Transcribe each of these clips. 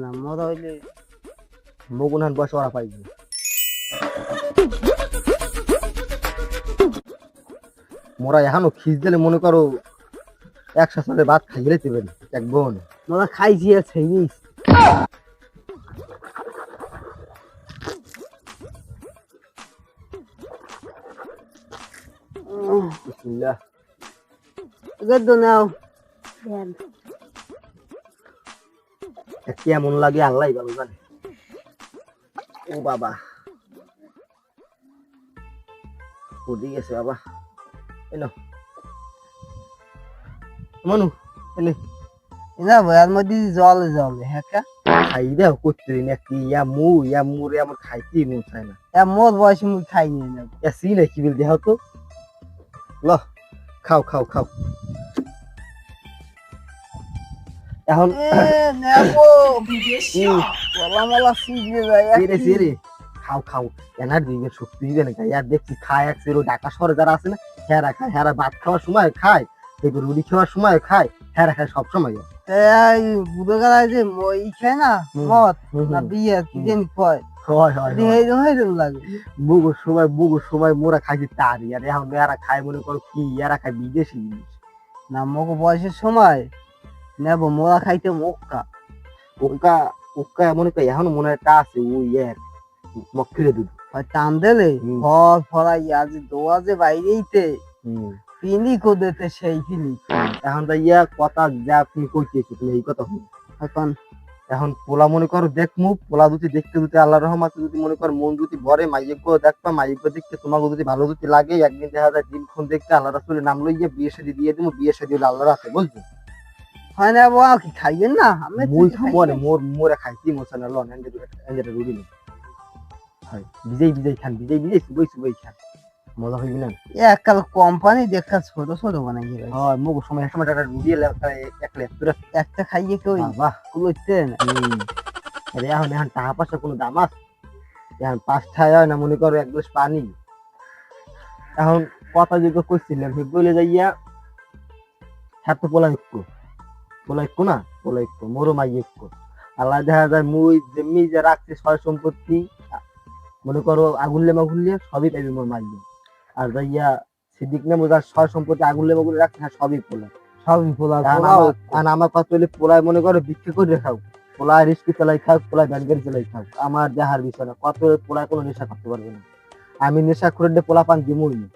না মজা হইলে মগুনহান বয়স ওরা পাইবে। মোরা এখনও খিস দিলে মনে করো একশো সালে ভাত খাই গেলে দেবেন এক বোন। মজা খাইছি আর বিসমিল্লাহ। গদ্দ নাও। তা কেমন লাগে আল্লাহ ভালো জানে। ও বাবা। ওদিকে গেছে বাবা। এলো মানু এলে না। বয়ার মধ্যে জলে জলে হ্যাঁ খাই দেও করতে নাকি ইয়া মু ইয়া মুরে আমার খাইতে মন চায় না। এ মোর বয়সে মুই খাই নিয়ে যাব। ইয়া সি না কি বিল দেহ তো। ল খাও খাও খাও। এখন খাও খাও। এনার শক্তি দিবে না ইয়ার দেখছি খায় এক সেরো ঢাকা শহরে যারা আছে না হেরা খায়। হেরা ভাত খাওয়ার সময় খায় এবার রুটি খাওয়ার সময় খায়। হেরা খায় সব সময়। এই বুড়ো গেলায় যে মই খায় না মদ না। বিয়ে কি কয়। বুগুর সময় বুগুর সময় মোরা খাইছি তারি। আর এখন এরা খায় মনে করো কি? এরা খায় বিদেশি জিনিস। না মগ বয়সের সময় নেব মোরা খাইতে মক্কা ওকা ওকা মনে করি এখন মনে তা আছে ওই এক মক্ষিরে দুধ টান দিলে। ফল ফলাই আজ দোয়া যে বাইরেইতে। পিনি কোদেতে সেই পিনি এখন তো ইয়া কথা যা তুমি কইতেছি তুমি এই কথা শুনো। এখন এখন পোলা মনে করো দেখমু পোলা যদি দেখতে যদি আল্লাহ রহমাত যদি মনে কর মন যদি ভরে মাইজ্ঞ দেখবা মাইজ্ঞ দেখতে তোমাকে যদি ভালো যদি লাগে একদিন দেখা যায় দিনক্ষণ দেখতে আল্লাহ রাসুলের নাম লইয়া বিয়ে শাদি দিয়ে দিব বিয়ে শাদি হলে আল্লাহ রাখে বুঝছ হয় না বউ কি খাইবেন না আমি মুই মরে না। মোর মোরে খাইছি মোর না লন এন্ডে এন্ডে রুডি নেই হয় বিজয় বিজয় খান বিজয় বিজয় সুবই সুবই খান মজা হইবি না এ এককাল কোম্পানি দেখা ছোট ছোট বানাই গেছে হয় মুখ সময় সময় একটা রুডি এলে লেপটুরে একটা খাইয়ে কেউ বাহ কুলোইতে না আরে এখন এখন টাকা পয়সা কোনো দাম আছে এখন পাঁচ টাকা হয় না মনে করো এক গ্লাস পানি এখন কথা যোগ্য করছিলাম সে বলে যাইয়া হ্যাঁ তো পোলা একটু না? আল্লাহ দেখা যায় মুই যেমনি যে রাখছে সয় সম্পত্তি মনে করো আগুনলে মাগুনলে সবই পাইবে মোর আর সিদ্দিক নে মোজার সয় সম্পত্তি রাখছে হ্যাঁ সবই পোলা সবই পোলা আর আমার- পেলে পোলায় মনে করো বিক্রি করে খাও। পোলায় রিস্কি চালাই খাও পোলায় গাড়ি চালাই খাও। আমার দেহার বিষয় না কত পোলায় কোনো নেশা করতে পারবে না। আমি নেশা করে পোলা পান দিমই না।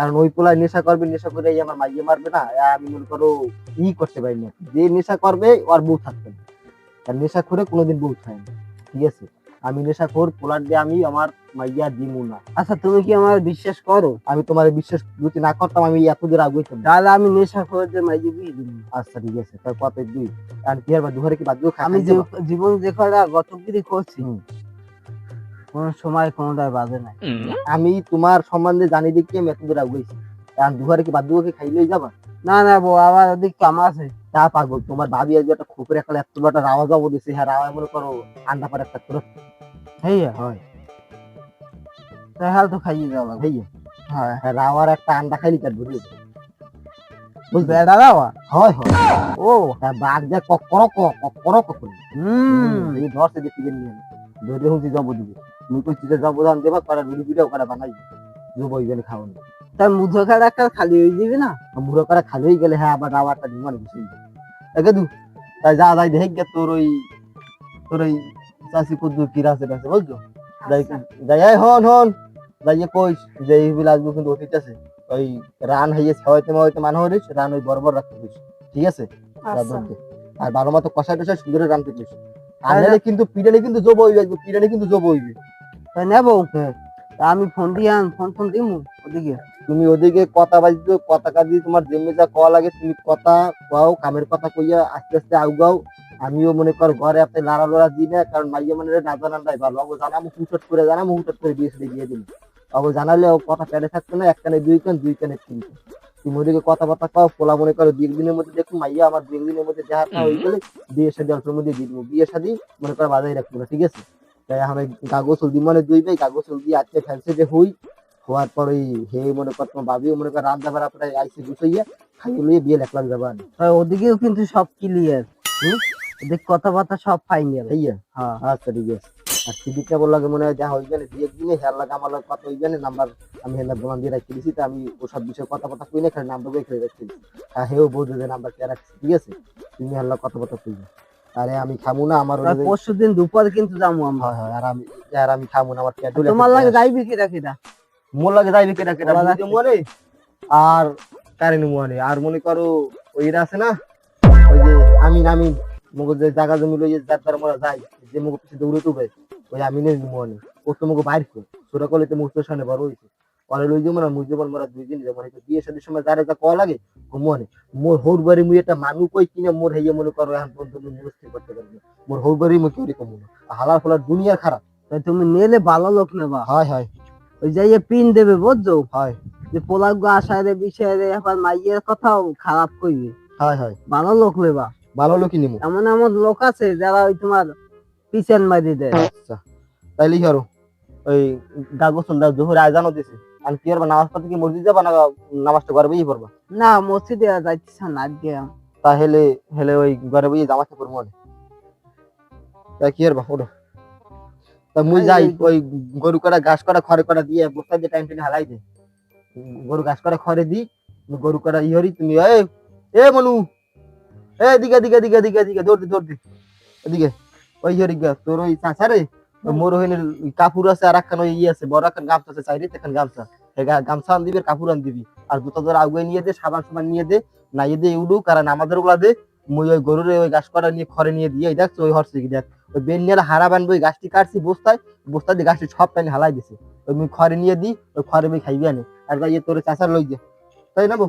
কারণ ওই পোলায় নেশা করবে নেশা করে আমার মাইয়ে মারবে না আমি মনে করো ই করতে পারি না। যে নেশা করবে ওর বউ থাকবে না। আর নেশা করে কোনোদিন বউ থাকে না ঠিক আছে? আমি নেশা কর পোলার দিয়ে আমি আমার মাইয়া দিমু না। আচ্ছা তুমি কি আমার বিশ্বাস করো? আমি তোমার বিশ্বাস যদি না করতাম আমি এত দূর আগুই তাহলে আমি নেশা করে যে মাইকে বিয়ে দিবি আচ্ছা ঠিক আছে তার কত দুই। আর কি আর দুহারে কি বাদ আমি জীবন যে কটা গতগিরি করছি। কোন সময় কোনটাই বাজে নাই। আমি তোমার সম্বন্ধে জানি দেখি আমি এত দূর আগুয়েছি আর দুহারে কি বাদ্যকে খাইলেই যাবা? না না বউ আবার ওদিক কাম আছে। তা পাগল তোমার ভাবি আজ একটা খুপের একটা এত বড় একটা রাওয়া যাব দিছে হ্যাঁ রাওয়া মনে করো আন্ডা পারে একটা করে হয়। তাহলে তো খাইয়ে যাওয়া লাগবে। ভাইয়া হ্যাঁ হ্যাঁ রাওয়ার একটা আন্ডা খাইলি তার বুঝলে। দাওয়া হয় হয়। ও হ্যাঁ বাঘ যা ককর ককর ককর হুম। এই ধরছে দেখি নিয়ে। ধরে হুঁচি যাব দিবে। দেবা ভিডিও করা বানাই। মুধো একটা খালি হয়ে যাবে না? মুড়ো করা খালি হয়ে গেলে হ্যাঁ আবার রাওয়ারটা ডিমান্ড বেশি একে দু তাই যা যাই দেখ গে তোর ওই তোর ওই চাষি কুদ্দু কিরা আছে আছে বুঝছ? যাই যাই হন হন। যাইয়ে কইস যে এই আসব কিন্তু অতীত আছে। ওই রান হইয়ে মান হরিস রান ওই বরাবর রাখতে ঠিক আছে? রাঁধুনকে। আর ভালো মতো কষাই টষাই সুন্দর আর কিন্তু পিড়ালে কিন্তু জব হইবে পিড়ালে কিন্তু জব হইবে। তাই। আমি ফোন দিয়ে ফোন ফোন দিমু ওদিকে। তুমি ওদিকে কথা বাজছো কথা কাজি তোমার জেমে যা কওয়া লাগে তুমি কথা কও কামের কথা কইয়া আস্তে আস্তে আউগাও আমিও মনে কর ঘরে আপনি লাড়া লড়া দিই না কারণ মাইয়া মানে না জানান নাই ভালো। অগো জানামু হুটট করে জানামু হুটট করে বিয়ে দিয়ে দিন অগো জানালে ও কথা পেরে থাকতো না এক কানে দুই কান দুই কানে তিন কান। তুমি ওদিকে কথাবার্তা কও পোলা মনে করো দুই দিনের মধ্যে দেখুন মাইয়া আমার দুই দিনের মধ্যে দেখা হয়ে গেলে বিয়ে সাথে অল্পের মধ্যে দিয়ে দিব বিয়ে সাথে মনে করো বাজাই রাখব না ঠিক আছে? তাই মানে দুই দিয়ে আজকে ফেলছে যে হই। হওয়ার পর ওই হে মনে কর তোমার মনে কর আইসি গুছাইয়া খাইয়ে লইয়ে বিয়ে লেখলাম যাবার। ওদিকেও কিন্তু সব ক্লিয়ার দেখ কথাবার্তা সব ফাইনাল হ্যাঁ। আচ্ছা ঠিক আছে। আর সিদ্দিক কেবল লাগে মনে হয় যা হইবে না দিয়ে দিনে হেয়ার লাগে আমার লাগে কথা হইবে না নাম্বার আমি হেলার দোকান দিয়ে রাখতে দিছি তো আমি ওসব বিষয়ে কথা কথা কই না খালি নাম্বার রাখতে দিছি। আর হেও যে নাম্বার কে রাখছি ঠিক আছে? তুমি হেলার কথা কথা কইবে। আরে আমি খামু না আমার পরশু দিন দুপুর কিন্তু যাব আমরা। হয় হয় আর আমি আর আমি খামু না আমার পেট তোমার লাগে যাইবি কিরা কিরা মোর লাগে যাইবে ওরা বুঝতে লাগছে। মনে আর কারেন্ট মনে আর মনে করো ওইরা আছে না ওই যে আমি আমি মগো যে জায়গা জমি লই যার মোরা যাই যে মগো পিছে দৌড়ে তুবে ওই আমি নেই মনে ও তো মগো বাইর কর সুরা কলে তো মুক্ত সামনে বড় হইছে। পরে লই যাব না মুই যাব মোরা দুই দিন যাব বিয়ে শাদীর সময় যারা যা কল লাগে মনে মোর হৌর বাড়ি মুই একটা মানু কই কিনে মোর হেয়ে মনে করো এখন পর্যন্ত মুই মুস্তি করতে পারব। মোর হৌর বাড়ি মুই কেউ কমু না। হালার ফলার দুনিয়ার খারাপ। তাই তুমি নেলে ভালো লোক নেবা। হয় হয়। ওই যাইয়ে পিন দেবে বুঝছ? হয়। যে পোলাগ্য আসায় রে বিষয় রে এবার মাইয়ের কথাও খারাপ কইবে। হয় হয়। ভালো লোক নেবা। ভালো লোকই নিমু। এমন এমন লোক আছে যারা ওই তোমার পিছন মারি দেয়। আচ্ছা। তাইলে কি ওই গাগোসল দা জোহর আজানও দিছে। আর কি করবা? নামাজ পড়তে কি মসজিদ যাবা না নামাজটা ঘরে বইয়ে পড়বা? না মসজিদে যাইতেছে না আজকে তাহলে হেলে ওই ঘরে বইয়ে জামাতে পড়ব মনে তা কি করবা? ওঠো। তা মুই যাই ওই গরু করা ঘাস করা খড়ে করা দিয়ে বস্তা দিয়ে টাইম টেনে হালাই দে গরু ঘাস করা খড়ে দি গরু করা ইহরি তুমি এ এ মনু এ দিকে দিকে দিকে দিকে দিকে দৌড় দি দৌড় দি। এদিকে ওই ইহরি তোর ওই মোর ওখানে কাপড় আছে, আর একখান ওই ইয়ে আছে, বড় একখান গামছা আছে চাইরে এখন গামছা। গামছা আন দিবি কাপড় আন দিবি। আর ধরে আগুয়ে নিয়ে দে, সাবান সাবান নিয়ে দে, নাইয়ে দে উডু কারণ আমাদের ওগুলা দে। মুই ওই গরুরে ওই গাছ নিয়ে খড়ে নিয়ে দিয়ে দেখ ওই হরছে দেখ। ওই বেন নিয়ে হারা বানবো ওই গাছটি কাটছি বস্তায় বস্তা দিয়ে গাছটি সব টাইনে হালাই দিছে। ওই মুই খড়ে নিয়ে দিই, ওই খড়ে মুই খাইবি আনে। আর যাই তোর চাচার লই দে তাই না বউ?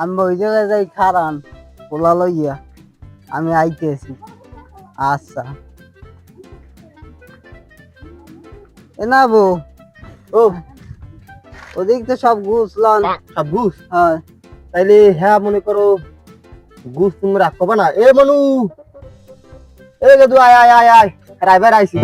আমি ওই জায়গায় যাই খারান পোলা লইয়া আমি আইতেছি। আচ্ছা। এ না বউ। ও ওদিক তো সব ঘুষলাম সব ঘুষ? হয়। তাইলে হ্যাঁ মনে করো ঘুষ তুমি রাখবা না। এ মনু! এ গেদু আয় আয় আয় আয়। ড্রাইভার আইছি।